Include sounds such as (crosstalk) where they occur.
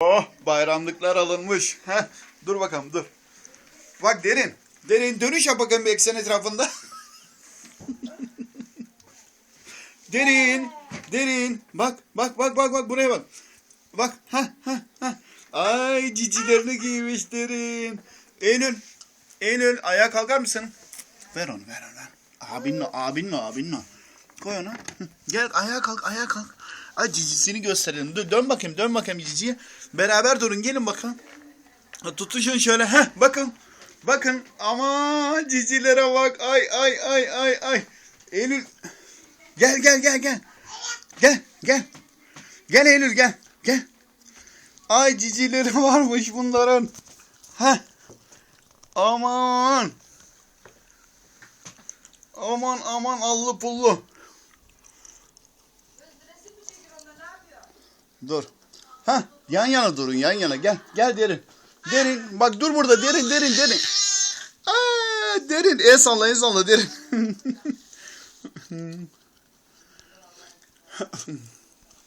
Oh bayramlıklar alınmış. Heh, dur bakalım dur. Bak derin. Derin dönüş yap bakalım bir eksen etrafında. (laughs) derin. Derin. Bak bak bak bak bak buraya bak. Bak. Ha ha ha. Ay cicilerini giymiş derin. Eylül. Eylül ayağa kalkar mısın? Ver onu ver onu ver. Abinle abinle abinle. Koy onu. Gel ayağa kalk ayağa kalk. Ay cicisini gösterelim. Dön, dön bakayım dön bakayım ciciye. Beraber durun gelin. Ha, Tutuşun şöyle. Heh bakın. Bakın ama cicilere bak. Ay ay ay ay ay. Eylül. Gel gel gel gel. Gel gel. Gel Eylül gel. Gel. Ay cicileri (laughs) varmış bunların. Heh. Aman. Aman aman allı pullu. Dur. Ha yan yana durun yan yana gel. Gel derin. Derin bak dur burada derin derin derin. Aa, derin el salla el salla derin. (laughs)